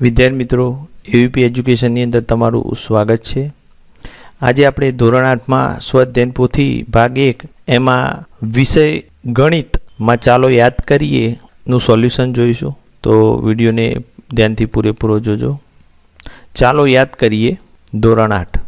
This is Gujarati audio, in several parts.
વિદ્યાર્થી મિત્રો એવીપી એજ્યુકેશનની અંદર તમારું સ્વાગત છે. આજે આપણે ધોરણ આઠમાં સ્વધ્યન પોથી ભાગ એક, એમાં વિષય ગણિતમાં ચાલો યાદ કરીએ નું સોલ્યુશન જોઈશું. તો વિડીયોને ધ્યાનથી પૂરેપૂરો જોજો. ચાલો યાદ કરીએ ધોરણ આઠ.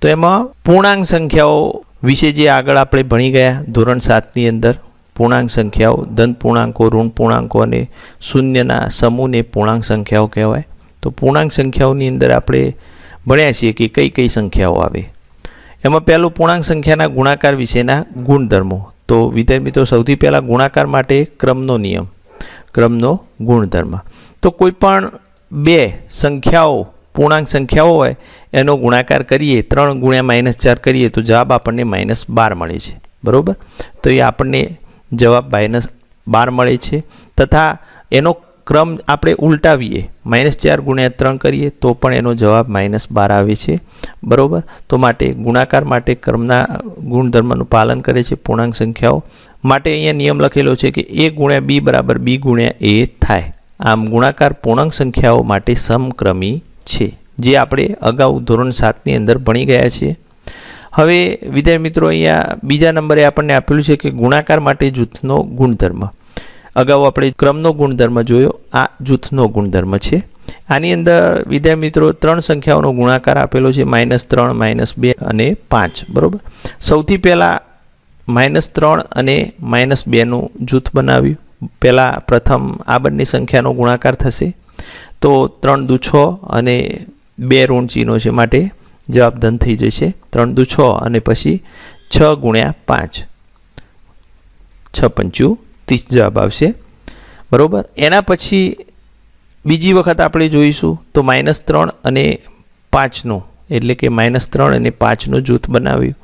તો એમાં પૂર્ણાંક સંખ્યાઓ વિશે જે આગળ આપણે ભણી ગયા ધોરણ સાતની અંદર. પૂર્ણાંક સંખ્યાઓ, ધન પૂર્ણાંકો, ઋણ પૂર્ણાંકો અને શૂન્યના સમૂહને પૂર્ણાંક સંખ્યાઓ કહેવાય. તો પૂર્ણાંક સંખ્યાઓની અંદર આપણે ભણ્યા છીએ કે કઈ કઈ સંખ્યાઓ આવે. એમાં પહેલું પૂર્ણાંક સંખ્યાના ગુણાકાર વિશેના ગુણધર્મો. તો વિદ્યાર્થી મિત્રો, સૌથી પહેલાં ગુણાકાર માટે ક્રમનો નિયમ, ક્રમનો ગુણધર્મ. તો કોઈ પણ બે સંખ્યાઓ, પૂર્ણાંક સંખ્યાઓ હોય, એનો ગુણાકાર કરીએ, ત્રણ ગુણ્યા માઇનસ ચાર કરીએ, તો જવાબ આપણને માઇનસ બાર મળે છે. બરાબર? તો એ આપણને જવાબ માઇનસ બાર મળે છે. તથા એનો ક્રમ આપણે ઉલટાવીએ. માઇનસ ચાર ગુણ્યા ત્રણ કરીએ તો પણ એનો જવાબ માઇનસ બાર આવે છે. બરાબર? તો માટે ગુણાકાર માટે ક્રમના ગુણધર્મનું પાલન કરે છે પૂર્ણાંક સંખ્યાઓ. માટે અહીંયા નિયમ લખેલો છે કે એ ગુણ્યા બી બરાબર બી ગુણ્યા એ થાય. આમ ગુણાકાર પૂર્ણાંક સંખ્યાઓ માટે સમક્રમી છે. જે આપણે અગાઉ ધોરણ સાતની અંદર ભણી ગયા છીએ. હવે વિદ્યાર્થી મિત્રો, અહીંયા બીજા નંબરે આપણને આપેલું છે કે ગુણાકાર માટે જૂથનો ગુણધર્મ. અગાઉ આપણે ક્રમનો ગુણધર્મ જોયો, આ જૂથનો ગુણધર્મ છે. આની અંદર વિદ્યાર્થી મિત્રો ત્રણ સંખ્યાઓનો ગુણાકાર આપેલો છે, માઇનસ ત્રણ, માઇનસ બે અને પાંચ, બરાબર? સૌથી પહેલાં માઇનસ ત્રણ અને માઇનસ બેનું જૂથ બનાવ્યું. પહેલાં પ્રથમ આ બંને સંખ્યાનો ગુણાકાર થશે. તો ત્રણ દુ છ અને બે ઋણ ચિહ્નો છે માટે જવાબ ધન થઈ જશે. ત્રણ દુ છ અને પછી છ ગુણ્યા પાંચ. છ પંચું ત્રીસ જવાબ આવશે. બરાબર? એના પછી બીજી વખત આપણે જોઈશું તો માઇનસ ત્રણ અને પાંચનું, એટલે કે માઇનસ ત્રણ અને પાંચનું જૂથ બનાવ્યું.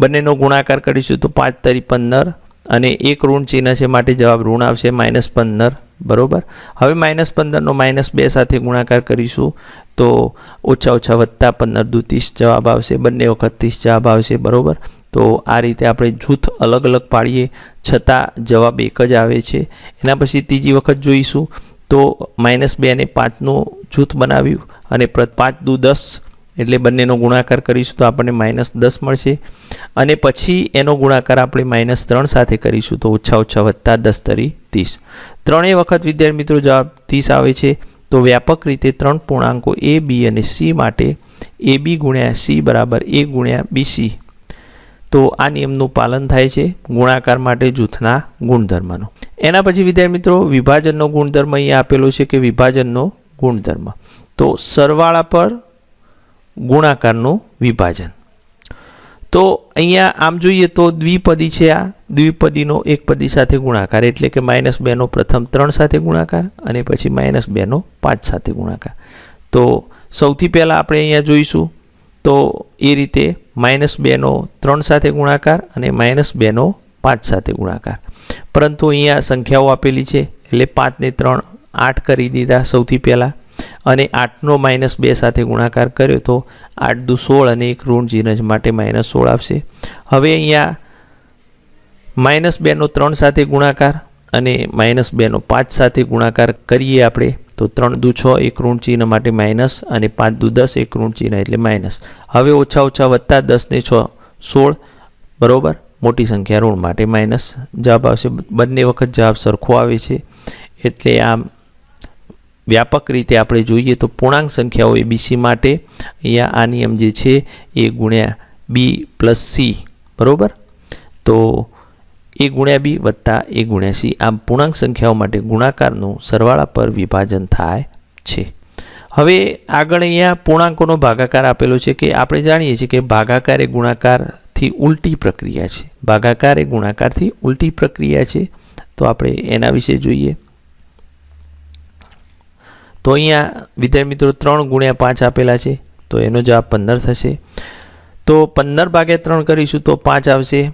બંનેનો ગુણાકાર કરીશું તો પાંચ તરી પંદર અને એક ઋણ ચિહ્ન છે માટે જવાબ ઋણ આવશે માઇનસ પંદર. બરાબર? હવે માઇનસ પંદરનો માઇનસ બે સાથે ગુણાકાર કરીશું. તો ઓછા ઓછા વત્તા પંદર દુ ત્રીસ જવાબ આવશે, બંને વખત ત્રીસ જવાબ આવશે, બરાબર? તો આ રીતે આપણે જૂથ અલગ અલગ પાડીએ, છતાં જવાબ એક જ આવે છે. એના પછી ત્રીજી વખત જોઈશું. તો માઇનસ બે અને પાંચનું જૂથ બનાવ્યું અને પાંચ દુ દસ એટલે બંનેનો ગુણાકાર કરીશું તો આપણને માઇનસ દસ મળશે. અને પછી એનો ગુણાકાર આપણે માઇનસ ત્રણ સાથે કરીશું તો ઓછા ઓછા વત્તા દસ તરી ત્રીસ. ત્રણેય વખત વિદ્યાર્થી મિત્રો જવાબ ત્રીસ આવે છે. તો વ્યાપક રીતે ત્રણ પૂર્ણાંકો એ બી અને સી માટે એ બી ગુણ્યા સી બરાબર એ ગુણ્યા બીસી તો આ નિયમનું પાલન થાય છે ગુણાકાર માટે જૂથના ગુણધર્મનો. એના પછી વિદ્યાર્થી મિત્રો વિભાજનનો ગુણધર્મ અહીંયા આપેલો છે કે વિભાજનનો ગુણધર્મ. તો સરવાળા પર ગુણાકારનું વિભાજન. તો અહીંયા આમ જોઈએ તો દ્વિપદી છે આ. દ્વિપદીનો એક પદી સાથે ગુણાકાર એટલે કે માઇનસ બેનો પ્રથમ ત્રણ સાથે ગુણાકાર અને પછી માઇનસ બેનો પાંચ સાથે ગુણાકાર. તો સૌથી પહેલાં આપણે અહીંયા જોઈશું. તો એ રીતે માઇનસ બેનો ત્રણ સાથે ગુણાકાર અને માઇનસ બેનો પાંચ સાથે ગુણાકાર. પરંતુ અહીંયા સંખ્યાઓ આપેલી છે એટલે પાંચને ત્રણ આઠ કરી દીધા સૌથી પહેલાં. અને આઠનો માઇનસ બે સાથે ગુણાકાર કર્યો તો આઠ દુ સોળ અને એક ઋણ ચિહ્ન માટે માઇનસ સોળ આવશે. હવે અહીંયા માઇનસ બેનો ત્રણ સાથે ગુણાકાર અને માઇનસ બેનો પાંચ સાથે ગુણાકાર કરીએ આપણે, તો ત્રણ દુ છ એક ઋણ ચિહ્ન માટે માઇનસ અને પાંચ દુ દસ એક ઋણ ચિહ્ન એટલે માઇનસ હવે ઓછા ઓછા વત્તા દસને છ સોળ, બરાબર? મોટી સંખ્યા ઋણ માટે માઇનસ જવાબ આવશે. બંને વખત જવાબ સરખો આવે છે. એટલે આમ વ્યાપક રીતે આપણે જોઈએ તો પૂર્ણાંક સંખ્યાઓ એ બીસી માટે અહીંયા આ નિયમ જે છે એ ગુણ્યા બી પ્લસ સી બરાબર? તો એ ગુણ્યા બી વત્તા એ ગુણ્યા સી આમ પૂર્ણાંક સંખ્યાઓ માટે ગુણાકારનું સરવાળા પર વિભાજન થાય છે. હવે આગળ અહીંયા પૂર્ણાંકોનો ભાગાકાર આપેલો છે કે આપણે જાણીએ છીએ કે ભાગાકાર એ ગુણાકારથી ઉલટી પ્રક્રિયા છે. ભાગાકાર એ ગુણાકારથી ઉલટી પ્રક્રિયા છે. તો આપણે એના વિશે જોઈએ. તો અહીંયા વિદ્યાર્થી મિત્રો ત્રણ ગુણ્યા પાંચ આપેલા છે, તો એનો જવાબ પંદર થશે. તો પંદર ભાગ્યા ત્રણ કરીશું તો પાંચ આવશે.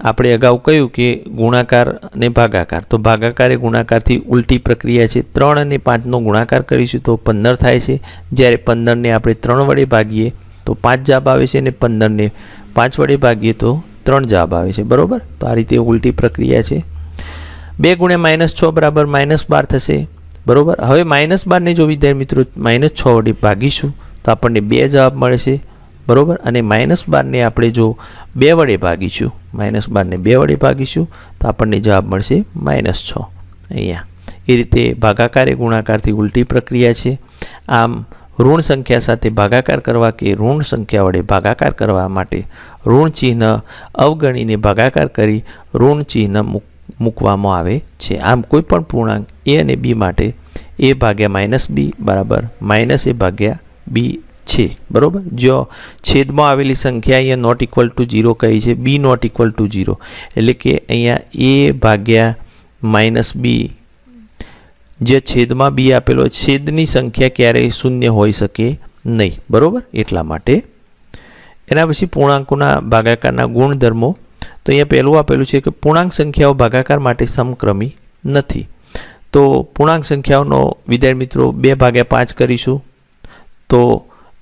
આપણે અગાઉ કહ્યું કે ગુણાકાર અને ભાગાકાર, તો ભાગાકાર એ ગુણાકારથી ઉલટી પ્રક્રિયા છે. ત્રણ અને પાંચનો ગુણાકાર કરીશું તો પંદર થાય છે. જ્યારે પંદરને આપણે ત્રણ વડે ભાગીએ તો પાંચ જવાબ આવે છે અને પંદરને પાંચ વડે ભાગીએ તો ત્રણ જવાબ આવે છે. બરાબર? તો આ રીતે ઉલટી પ્રક્રિયા છે. બે ગુણ્યા માઇનસ છ બરાબર માઇનસ બાર થશે. બરોબર? હવે માઇનસ બારને જો વિદ્યાર્થી મિત્રો માઇનસ છ વડે ભાગીશું, તો આપણને બે જવાબ મળશે બરાબર? અને માઇનસ બારને આપણે જો બે વડે ભાગીશું માઇનસ બારને બે વડે ભાગીશું, તો આપણને જવાબ મળશે માઇનસ છ. અહીંયા. એ રીતે ભાગાકાર એ ગુણાકારથી ઉલટી પ્રક્રિયા છે. આમ, ઋણ સંખ્યા સાથે ભાગાકાર કરવા કે ઋણ સંખ્યા વડે ભાગાકાર કરવા માટે ઋણ ચિહ્ન અવગણીને ભાગાકાર કરી ઋણ ચિહ્ન મૂક. મૂકવામાં આવે છે. આમ કોઈ પણ પૂર્ણાંક એ અને બી માટે એ ભાગ્યા માઇનસ બી બરાબર માઇનસ એ ભાગ્યા બી છે. બરાબર? જો છેદમાં આવેલી સંખ્યા અહીંયા નોટ ઇક્વલ ટુ ઝીરો કહી છે, B not equal to zero એટલે કે અહીંયા એ ભાગ્યા માઇનસ બી જે છેદમાં બી આપેલો છેદની સંખ્યા ક્યારેય શૂન્ય હોઈ શકે નહીં. બરાબર? એટલા માટે. એના પછી પૂર્ણાંકોના ભાગાકારના ગુણધર્મો તો અહીંયા પહેલું આપેલું છે કે પૂર્ણાંક સંખ્યાઓ ભાગાકાર માટે સમક્રમી નથી. તો પૂર્ણાંક સંખ્યાઓનો વિદ્યાર્થી મિત્રો બે ભાગ્યા પાંચ કરીશું. તો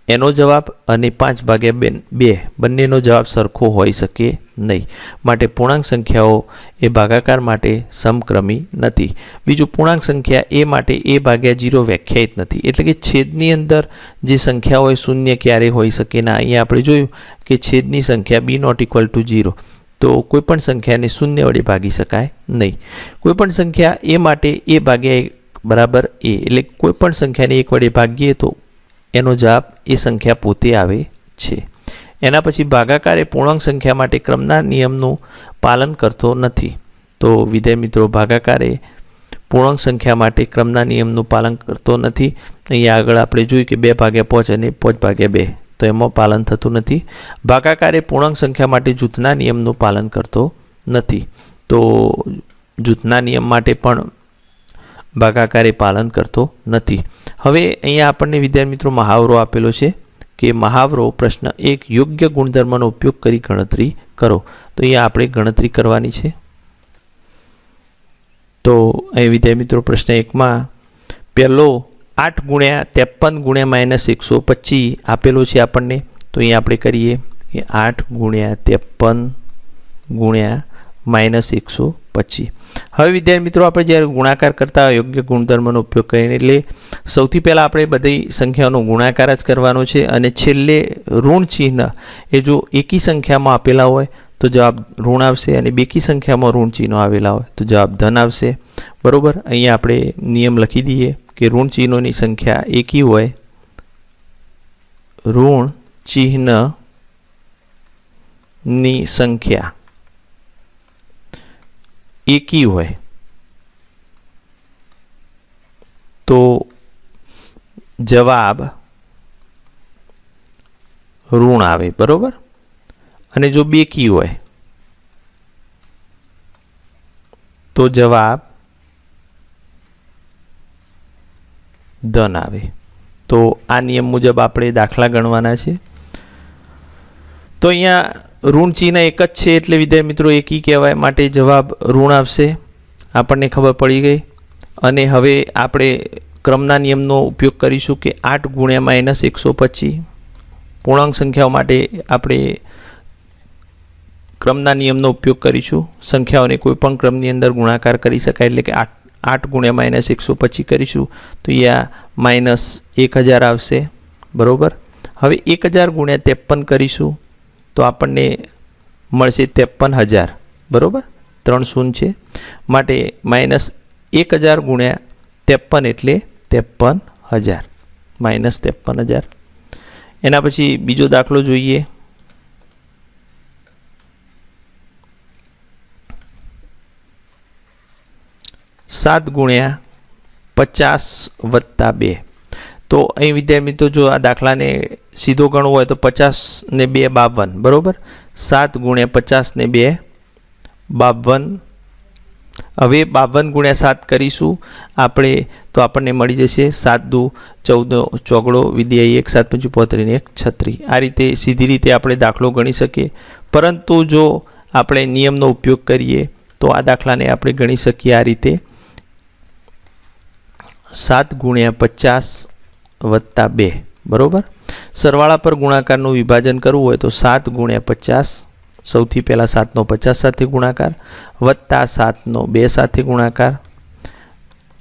એનો જવાબ અને પાંચ ભાગ્યા બે બે, બંનેનો જવાબ સરખો હોઈ શકે નહીં. માટે પૂર્ણાંક સંખ્યાઓ એ ભાગાકાર માટે સમક્રમી નથી. બીજું, પૂર્ણાંક સંખ્યા એ માટે એ ભાગ્યા જીરો વ્યાખ્યાયિત નથી. એટલે કે છેદની અંદર જે સંખ્યા હોય શૂન્ય ક્યારે હોઈ શકે ના અહીંયા આપણે જોયું કે છેદની સંખ્યા B not equal to zero. તો કોઈપણ સંખ્યાને શૂન્ય વડે ભાગી શકાય નહીં. કોઈપણ સંખ્યા એ માટે એ ભાગ્યા એક બરાબર એ. એટલે કોઈપણ સંખ્યાને એક વડે ભાગીએ તો એનો જવાબ એ સંખ્યા પોતે આવે છે. એના પછી ભાગાકારે પૂર્ણાંક સંખ્યા માટે ક્રમના નિયમનું પાલન કરતો નથી. તો વિદ્યાર્થી મિત્રો, ભાગાકારે પૂર્ણાંક સંખ્યા માટે ક્રમના નિયમનું પાલન કરતો નથી. અહીંયા આગળ આપણે જોયું કે બે ભાગ્યા પાંચ અને પાંચ ભાગ્યા બે. તો એમાં પાલન થતું નથી. ભાગાકાર એ પૂર્ણાંક સંખ્યા માટે જૂથના નિયમનું પાલન કરતો નથી. તો જૂથના નિયમ માટે પણ ભાગાકાર એ પાલન કરતો નથી. હવે અહીંયા આપણને વિદ્યાર્થી મિત્રો મહાવરો આપેલો છે કે મહાવરો પ્રશ્ન એક, યોગ્ય ગુણધર્મનો ઉપયોગ કરી ગણતરી કરો. તો અહીંયા આપણે ગણતરી કરવાની છે. તો અહીં વિદ્યાર્થી મિત્રો પ્રશ્ન એકમાં, પહેલો આઠ ગુણ્યા ત્રેપન ગુણ્યા માઇનસ એકસો પચીસ આપેલો છે આપણને. તો અહીં આપણે કરીએ કે આઠ ગુણ્યા ત્રેપન ગુણ્યા માઇનસ એકસો પચીસ. હવે વિદ્યાર્થી મિત્રો, આપણે જ્યારે ગુણાકાર કરતા યોગ્ય ગુણધર્મનો ઉપયોગ કરીને, એટલે સૌથી પહેલાં આપણે બધી સંખ્યાઓનો ગુણાકાર જ કરવાનો છે અને છેલ્લે ઋણ ચિહ્ન, એ જો એકી સંખ્યામાં આપેલા હોય, તો જવાબ ઋણ આવશે અને બેકી સંખ્યામાં ઋણ ચિહ્નો આવેલા હોય, તો જવાબ ધન આવશે. બરાબર? અહીંયા આપણે નિયમ લખી દઈએ. કે ઋણ ચિહ્નોની સંખ્યા એકી હોય, ઋણ ચિહ્નની સંખ્યા એકી હોય, તો જવાબ ઋણ આવે, બરોબર? અને જો બેકી હોય, તો જવાબ ધન આવે. તો આ નિયમ મુજબ આપણે દાખલા ગણવાના છે. તો અહીંયા ઋણ ચિહ્ન એક જ છે એટલે વિદ્યાર્થી મિત્રો એકી કહેવાય માટે જવાબ ઋણ આવશે. આપણને ખબર પડી ગઈ. અને હવે આપણે ક્રમના નિયમનો ઉપયોગ કરીશું કે આઠ ગુણ્યા માઇનસ એકસો પચીસ. પૂર્ણાંક સંખ્યાઓ માટે આપણે ક્રમના નિયમનો ઉપયોગ કરીશું. સંખ્યાઓને કોઈ પણ ક્રમની અંદર ગુણાકાર કરી શકાય એટલે કે આઠ આઠ ગુણ્યા માઇનસ એકસો પચીસ કરીશું, તો અહીંયા માઇનસ એક હજાર આવશે, બરાબર? હવે એક હજાર ગુણ્યા ત્રેપન કરીશું, તો આપણને મળશે ત્રેપન હજાર, બરાબર? ત્રણ શૂન્ય છે. માટે માઇનસ એક હજાર ગુણ્યા ત્રેપન એટલે ત્રેપન હજાર, માઇનસ ત્રેપન હજાર. એના પછી બીજો દાખલો જોઈએ. સાત ગુણ્યા પચાસ વત્તા બે. તો અહીં વિદ્યાર્થી મિત્રો, જો આ દાખલાને સીધો ગણવો હોય તો પચાસ ને બે બાવન, બરાબર? સાત ગુણ્યા પચાસ ને બે બાવન. હવે બાવન ગુણ્યા સાત કરીશું. આપણે, તો આપણને મળી જશે સાત દુ ચૌદ ચોગડો વિદ્યાયી એક, સાત પંચું એક, છત્રી. આ રીતે સીધી રીતે આપણે દાખલો ગણી શકીએ. પરંતુ જો આપણે નિયમનો ઉપયોગ કરીએ, તો આ દાખલાને આપણે ગણી શકીએ આ રીતે. સાત ગુણ્યા પચાસ વત્તા બે, બરાબર? સરવાળા પર ગુણાકારનું વિભાજન કરવું હોય તો સાત ગુણ્યા પચાસ, સૌથી પહેલાં સાતનો પચાસ સાથે ગુણાકાર, વત્તા સાતનો બે સાથે ગુણાકાર,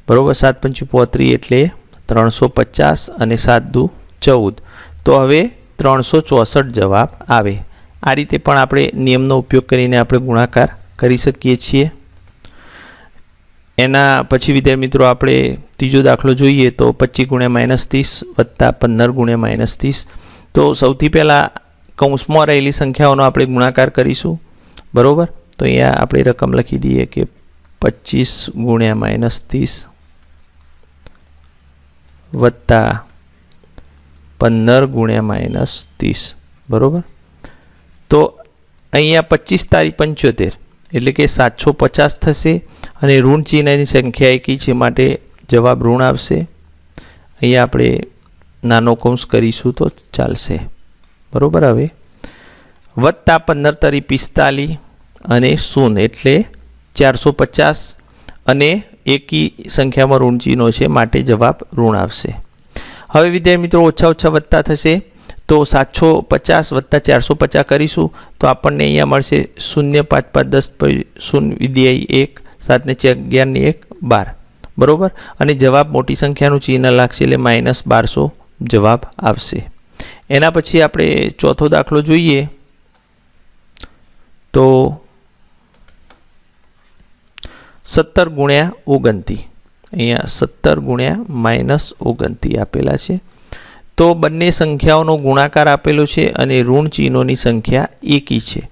બરાબર? સાત પંચી પોત્રી એટલે ત્રણસો પચાસ અને સાત દુ ચૌદ. તો હવે ત્રણસો ચોસઠ જવાબ આવે. આ રીતે પણ આપણે નિયમનો ઉપયોગ કરીને આપણે ગુણાકાર કરી શકીએ છીએ. એના પછી વિદ્યાર્થી મિત્રો, આપણે ત્રીજો દાખલો જોઈએ તો પચીસ ગુણ્યા માઇનસ ત્રીસ વત્તા પંદર ગુણ્યા માઇનસ ત્રીસ. તો સૌથી પહેલાં કૌંસમાં રહેલી સંખ્યાઓનો આપણે ગુણાકાર કરીશું. બરાબર? તો અહીંયા આપણે રકમ લખી દઈએ કે પચીસ ગુણ્યા માઇનસ ત્રીસ વત્તા પંદર ગુણ્યા માઇનસ ત્રીસ. બરાબર? તો અહીંયા પચીસ તારીખ પંચોતેર, એટલે કે સાતસો પચાસ થશે અને ઋણ ચિહ્નની સંખ્યા એકી છે માટે જવાબ ઋણ આવશે અહીંયા આપણે નાનો કૌંસ કરીશું તો ચાલશે. બરાબર હવે? વત્તા પંદર તરી પિસ્તાલીસ અને શૂન્ય એટલે ચારસો પચાસ અને એકી સંખ્યામાં ઋણ છે માટે જવાબ ઋણ આવશે હવે વિદ્યાર્થી મિત્રો, ઓછા ઓછા વત્તા થશે તો સાતસો પચાસ વત્તા ચારસો પચાસ કરીશું તો આપણને અહીંયા મળશે શૂન્ય પાંચ પાંચ દસ શૂન્ય વિદ્યાય એક સાતને ચાર અગિયારની એક બાર. બરાબર? અને જવાબ મોટી સંખ્યાનું ચિહ્ન લાગશે એટલે માઇનસ બારસો જવાબ આવશે. એના પછી આપણે ચોથો દાખલો જોઈએ. તો સત્તર ગુણ્યા ઓગણતી અહીંયા સત્તર ગુણ્યા માઇનસ ઓગણતી આપેલા છે. તો બંને સંખ્યાઓનો ગુણાકાર આપેલો છે અને ઋણ ચિહ્નોની સંખ્યા એકી છે.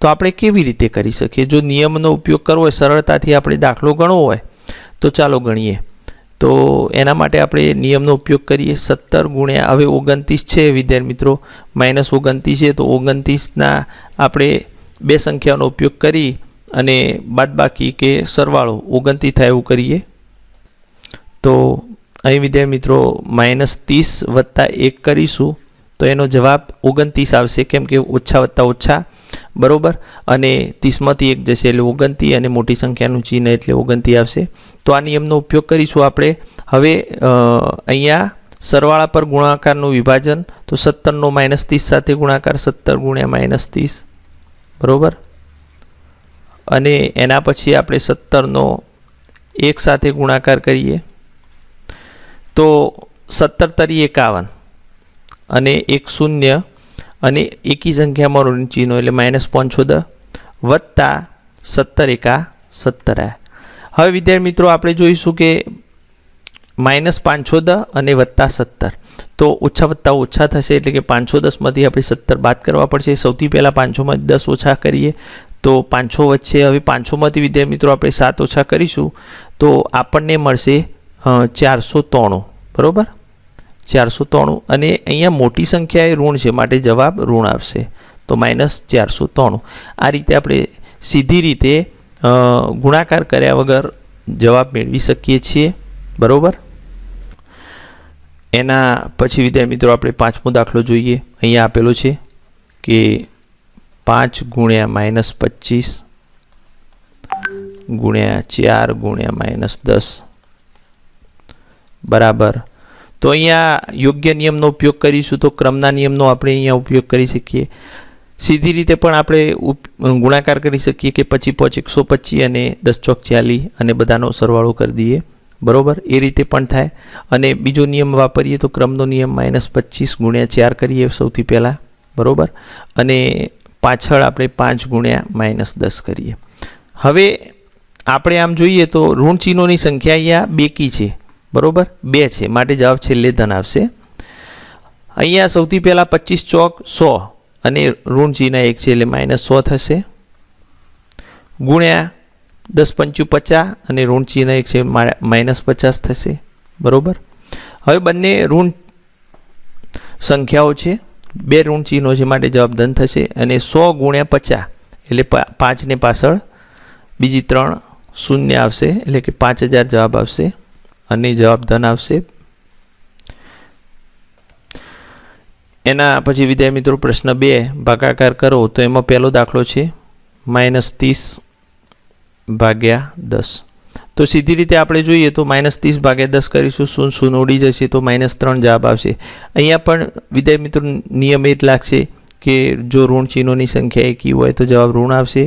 તો આપણે કેવી રીતે કરી શકીએ? જો નિયમનો ઉપયોગ કરવો હોય, સરળતાથી આપણે દાખલો ગણવો હોય તો ચાલો ગણીએ. તો એના માટે આપણે નિયમનો ઉપયોગ કરીએ. સત્તર ગુણ્યા, હવે ઓગણત્રીસ છે વિદ્યાર્થી મિત્રો. માઇનસ ઓગણત્રીસ છે, તો ઓગણત્રીસના આપણે બે સંખ્યાનો ઉપયોગ કરી અને બાદબાકી કે સરવાળો ઓગણત્રીસ થાય એવું કરીએ. તો અહીં વિદ્યાર્થી મિત્રો, માઇનસ ત્રીસ વત્તા એક કરીશું. તો એનો જવાબ ઓગણત્રીસ આવશે. કેમ કે ઓછા વત્તા ઓછા, બરાબર? અને ત્રીસમાંથી એક જશે એટલે ઓગણતી અને મોટી સંખ્યાનું ચિહ્ન એટલે ઓગણતી આવશે. તો આ નિયમનો ઉપયોગ કરીશું આપણે. હવે અહીંયા સરવાળા પર ગુણાકારનું વિભાજન. તો સત્તરનો માઇનસ ત્રીસ સાથે ગુણાકાર સત્તર ગુણ્યા માઇનસ ત્રીસ, બરાબર? અને એના પછી આપણે સત્તરનો એક સાથે ગુણાકાર કરીએ. તો સત્તર તરી એકાવન. અને એક શૂન્ય અને એકી સંખ્યામાં ઋણ ચિહ્નો એટલે માઇનસ પાંચસો દ વત્તા સત્તર એકા સત્તર હવે વિદ્યાર્થી મિત્રો, આપણે જોઈશું કે માઇનસ પાંચસો દ અને વત્તા સત્તર. તો ઓછા વત્તા ઓછા થશે એટલે કે પાંચસો દસમાંથી આપણે સત્તર બાદ કરવા પડશે. સૌથી પહેલાં પાંચસોમાં દસ ઓછા કરીએ તો પાંચસો વચ્ચે હવે પાંચસોમાંથી વિદ્યાર્થી મિત્રો, આપણે સાત ઓછા કરીશું તો આપણને મળશે ચારસો ત્રાણું બરાબર? ચારસો ત્રાણું. અને અહીંયા મોટી સંખ્યા એ ઋણ છે, માટે જવાબ ઋણ આવશે તો માઇનસ ચારસો ત્રાણું. આ રીતે આપણે સીધી રીતે ગુણાકાર કર્યા વગર જવાબ મેળવી શકીએ છીએ. બરાબર? એના પછી વિદ્યાર્થી મિત્રો, આપણે પાંચમો દાખલો જોઈએ. અહીંયા આપેલો છે કે પાંચ ગુણ્યા માઇનસ પચીસ ગુણ્યા ચાર ગુણ્યા માઇનસ દસ. બરાબર? તો અહીંયા યોગ્ય નિયમનો ઉપયોગ કરીશું તો ક્રમના નિયમનો આપણે અહીંયા ઉપયોગ કરી શકીએ. સીધી રીતે પણ આપણે ગુણાકાર કરી શકીએ કે પચી પોચ એકસો પચીસ અને દસ ચોક ચાલી અને બધાનો સરવાળો કરી દઈએ. બરોબર? એ રીતે પણ થાય. અને બીજો નિયમ વાપરીએ તો ક્રમનો નિયમ માઇનસ પચીસ ગુણ્યા ચાર કરીએ સૌથી પહેલાં. બરોબર? અને પાછળ આપણે પાંચ ગુણ્યા માઇનસ દસ કરીએ. હવે આપણે આમ જોઈએ તો ઋણ ચિહ્નોની સંખ્યા અહીંયા બેકી છે. બરોબર? બે છે. માટે જવાબ છેલ્લે ધન આવશે. અહીંયા સૌથી પહેલાં પચીસ ચોક સો અને ઋણ ચિહ્ન એક છે એટલે માઇનસ સો થશે. ગુણ્યા દસ પંચું પચાસ અને ઋણ ચિહ્ન એક છે માઇનસ પચાસ થશે. બરોબર? હવે બંને ઋણ સંખ્યાઓ છે. બે ઋણ ચિહ્નો છે માટે જવાબ ધન થશે અને સો ગુણ્યા પચાસ એટલે પાંચને પાછળ બીજી ત્રણ શૂન્ય આવશે એટલે કે પાંચ હજાર જવાબ આવશે. અને જવાબ ધન આવશે. એના પછી વિદ્યાર્થી મિત્રો, પ્રશ્ન બે, ભાગાકાર કરો તો એમાં પહેલો દાખલો છે, માઇનસ ત્રીસ ભાગ્યા દસ. તો સીધી રીતે આપણે જોઈએ તો માઇનસ ત્રીસ ભાગ્યા દસ કરીશું, શૂન શૂન ઉડી જશે તો માઇનસ ત્રણ જવાબ આવશે. અહીંયા પણ વિદ્યાર્થી મિત્રો, નિયમ એ જ લાગશે કે જો ઋણ ચિહ્નોની સંખ્યા એકી હોય તો જવાબ ઋણ આવશે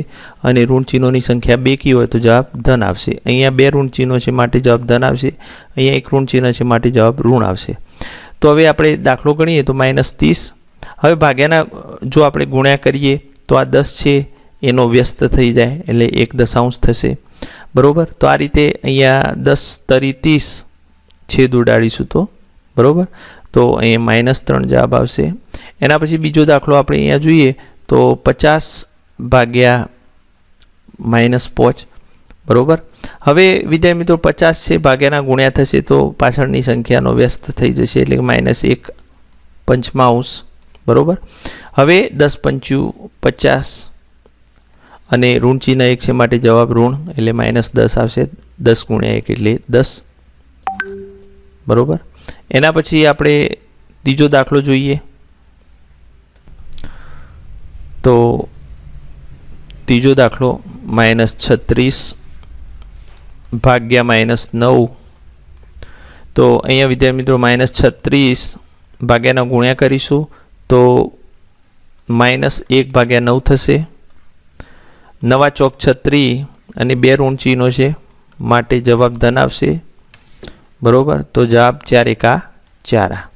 અને ઋણ ચિહ્નોની સંખ્યા બેકી હોય તો જવાબ ધન આવશે અહીંયા બે ઋણ ચિહ્નો છે માટે જવાબ ધન આવશે અહીંયા એક ઋણ ચિહ્ન છે માટે જવાબ ઋણ આવશે તો હવે આપણે દાખલો ગણીએ તો માઇનસ ત્રીસ. હવે ભાગ્યાના જો આપણે ગુણ્યા કરીએ તો આ દસ છે, એનો વ્યસ્ત થઈ જાય એટલે એક દશાંશ થશે. બરાબર? તો આ રીતે અહીંયા દસ તરી ત્રીસ છેદ ઉડાડીશું તો. બરાબર? તો અહીંયા માઇનસ ત્રણ જવાબ આવશે. એના પછી બીજો દાખલો આપણે અહીંયા જોઈએ તો પચાસ ભાગ્યા માઇનસ પોચ, બરાબર? હવે વિદ્યાર્થી મિત્રો પચાસ છે ભાગ્યાના ગુણ્યા થશે તો પાછળની સંખ્યાનો વ્યસ્ત થઈ જશે એટલે કે માઇનસ એક પંચમાંશ, બરાબર? હવે દસ પંચું પચાસ અને ઋણ ચિહ્ન એક છે માટે જવાબ ઋણ એટલે માઇનસ દસ આવશે, દસ ગુણ્યા એક એટલે દસ, બરાબર? એના પછી આપણે ત્રીજો દાખલો જોઈએ. તો ત્રીજો દાખલો માઇનસ છત્રીસ ભાગ્યા માઇનસ નવ. તો અહીંયા વિદ્યાર્થી મિત્રો માઇનસ છત્રીસ ભાગ્યાના ગુણ્યા કરીશું તો માઇનસ એક ભાગ્યા નવ થશે. નવા ચોક છત્રી અને બે ઋણ ચિહ્નો છે. માટે જવાબ ધન આવશે. બરોબર? તો જવાબ ચાર એકા ચારા.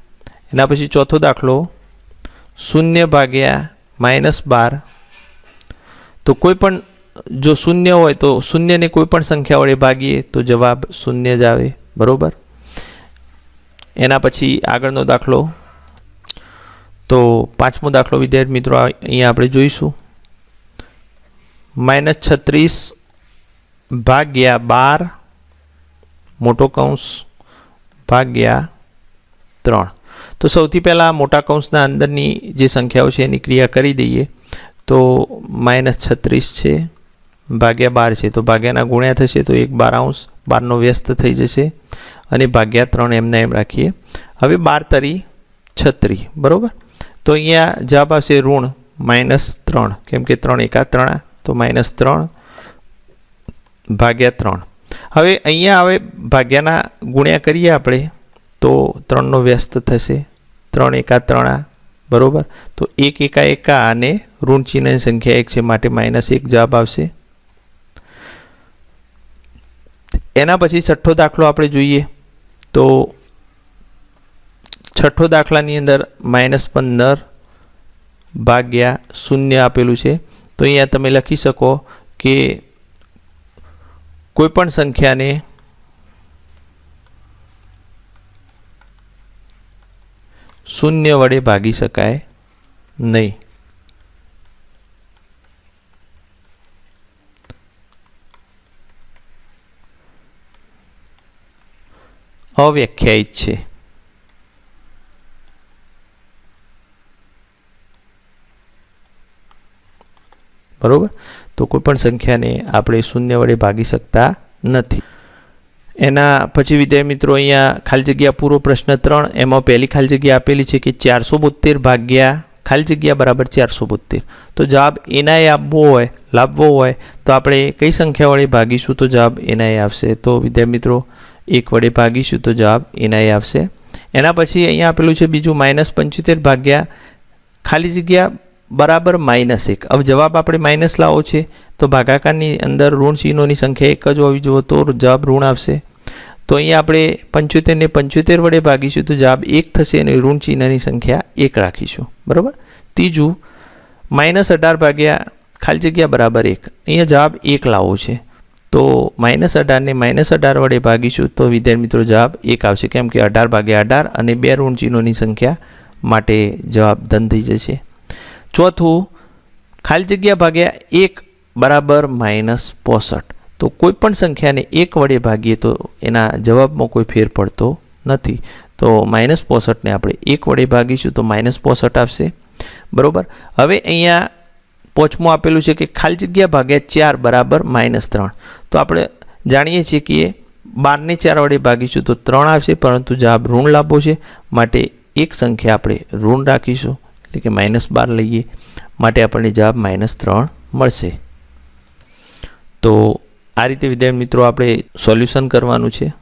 એના પછી ચોથો દાખલો, શૂન્ય ભાગ્યા માઇનસ બાર. તો કોઈ પણ, જો શૂન્ય હોય તો શૂન્યને કોઈ પણ સંખ્યા વડે ભાગીએ તો જવાબ શૂન્ય જ આવે. બરાબર? એના પછી આગળનો દાખલો. તો પાંચમો દાખલો, વિદ્યાર્થી મિત્રો અહીંયા આપણે જોઈશું. માઇનસ છત્રીસ ભાગ્યા બાર, મોટો કૌંસ ભાગ્યા ત્રણ. તો સૌથી પહેલાં મોટા કૌંસના અંદરની જે સંખ્યાઓ છે એની ક્રિયા કરી દઈએ. તો માઇનસ છત્રીસ છે, ભાગ્યા બાર છે. તો ભાગ્યાના ગુણ્યા થશે તો એક બારાંશ બારનો વ્યસ્ત થઈ જશે. અને ભાગ્યા ત્રણ એમના એમ રાખીએ. હવે બાર તરી છત્રી, બરાબર? તો અહીંયા જવાબ આવશે ઋણ માઇનસ ત્રણ. કેમ કે ત્રણ એકા ત્રણા, તો માઇનસ ત્રણ ભાગ્યા ત્રણ. હવે અહીંયા હવે ભાગ્યાના ગુણ્યા કરીએ આપણે, તો ત્રણનો વ્યસ્ત થશે. ત્રણ એકા ત્રણા, બરાબર? તો એક એકા એકા અને ઋણ ચિહ્નની સંખ્યા એક છે, માટે માઇનસ એક જવાબ આવશે. એના પછી છઠ્ઠો દાખલો આપણે જોઈએ. તો છઠ્ઠો દાખલાની અંદર માઇનસ પંદર ભાગ્યા શૂન્ય આપેલું છે. તો અહીંયા તમે લખી શકો કે કોઈ પણ સંખ્યાને શૂન્ય વડે ભાગી શકાય નહીં. અવ્યાખ્યાયિત છે. બરોબર? તો કોઈપણ સંખ્યાને આપણે શૂન્ય વડે ભાગી શકતા નથી. એના પછી વિદ્યાર્થી મિત્રો અહીંયા ખાલી જગ્યા પૂરો પ્રશ્ન ત્રણ, એમાં પહેલી ખાલી જગ્યા આપેલી છે કે ચારસો બોતેર ભાગ્યા ખાલી જગ્યા બરાબર ચારસો બોતેર તો જવાબ એનાએ આપવો હોય, લાવવો હોય, તો આપણે કઈ સંખ્યા વડે ભાગીશું? તો જવાબ એનાએ આવશે. તો વિદ્યાર્થી મિત્રો, એક વડે ભાગીશું તો જવાબ એનાએ આવશે. એના પછી અહીંયા આપેલું છે બીજું માઇનસ પંચોતેર ભાગ્યા ખાલી જગ્યા બરાબર માઇનસ એક. હવે જવાબ આપણે માઇનસ લાવો છે, તો ભાગાકારની અંદર ઋણ ચિહ્નોની સંખ્યા એક જ હોવી જોઈએ તો જવાબ ઋણ આવશે. તો અહીંયા આપણે પંચોતેરને પંચોતેર વડે ભાગીશું તો જવાબ એક થશે અને ઋણ ચિહ્નની સંખ્યા એક રાખીશું. બરાબર? ત્રીજું, માઇનસ અઢાર ભાગ્યા ખાલી જગ્યા બરાબર એક. અહીંયા જવાબ એક લાવવો છે. તો માઇનસ અઢારને માઇનસ અઢાર વડે ભાગીશું તો વિદ્યાર્થી મિત્રો જવાબ એક આવશે. કેમ કે અઢાર ભાગ્યા અઢાર અને બે ઋણ ચિહ્નોની સંખ્યા માટે જવાબ ધન થઈ જશે. ચોથું, ખાલી જગ્યા ભાગ્યા એક બરાબર માઇનસ પોસઠ. તો કોઈ પણ સંખ્યાને એક વડે ભાગીએ તો એના જવાબમાં કોઈ ફેર પડતો નથી. તો માઇનસ પોસઠને આપણે એક વડે ભાગીશું તો માઇનસ પોસઠ આવશે. બરાબર? હવે અહીંયા પોચમું આપેલું છે કે ખાલી જગ્યા ભાગ્યા ચાર બરાબર માઇનસ ત્રણ. તો આપણે જાણીએ છીએ કે બારને ચાર વડે ભાગીશું તો ત્રણ આવશે, પરંતુ જવાબ ઋણ લાભો છે. માટે એક સંખ્યા આપણે ઋણ રાખીશું. એટલે કે માઇનસ બાર લઈએ, માટે આપણને જવાબ માઇનસ ત્રણ મળશે. તો આ રીતે વિદ્યાર્થી મિત્રો આપણે સોલ્યુશન કરવાનું છે.